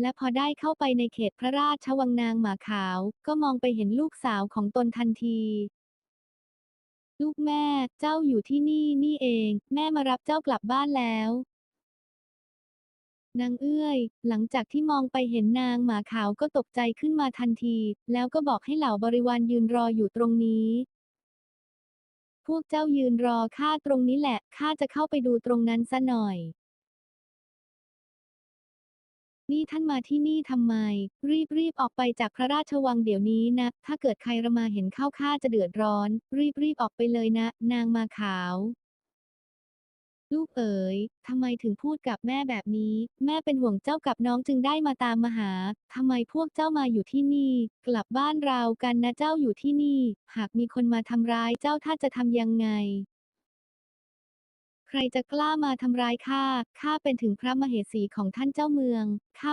และพอได้เข้าไปในเขตพระราชวังนางหมาขาว ก็มองไปเห็นลูกสาวของตนทันที ลูกแม่เจ้าอยู่ที่นี่นี่เอง แม่มารับเจ้ากลับบ้านแล้วนางเอื้อย หลังจากที่มองไปเห็นนางหมาขาวก็ตกใจขึ้นมาทันที แล้วก็บอกให้เหล่าบริวารยืนรออยู่ตรงนี้ พวกเจ้ายืนรอข้าตรงนี้แหละข้าจะเข้าไปดูตรงนั้นซะหน่อย นี่ท่านมาที่นี่ทำไม รีบรีบออกไปจากพระราชวังเดี๋ยวนี้นะ ถ้าเกิดใครรมาเห็นเข้าข้าจะเดือดร้อน รีบรีบออกไปเลยนะ นางมาขาว ลูกเอ๋ยทำไมถึงพูดกับแม่แบบนี้ แม่เป็นห่วงเจ้ากับน้องจึงได้มาตามมาหาทำไมพวกเจ้ามาอยู่ที่นี่ กลับบ้านเรากันนะเจ้าอยู่ที่นี่ หากมีคนมาทำร้ายเจ้าท่าจะทำยังไง ใครจะกล้ามาทำร้ายข้า ข้าเป็นถึงพระมเหสีของท่านเจ้าเมือง ข้า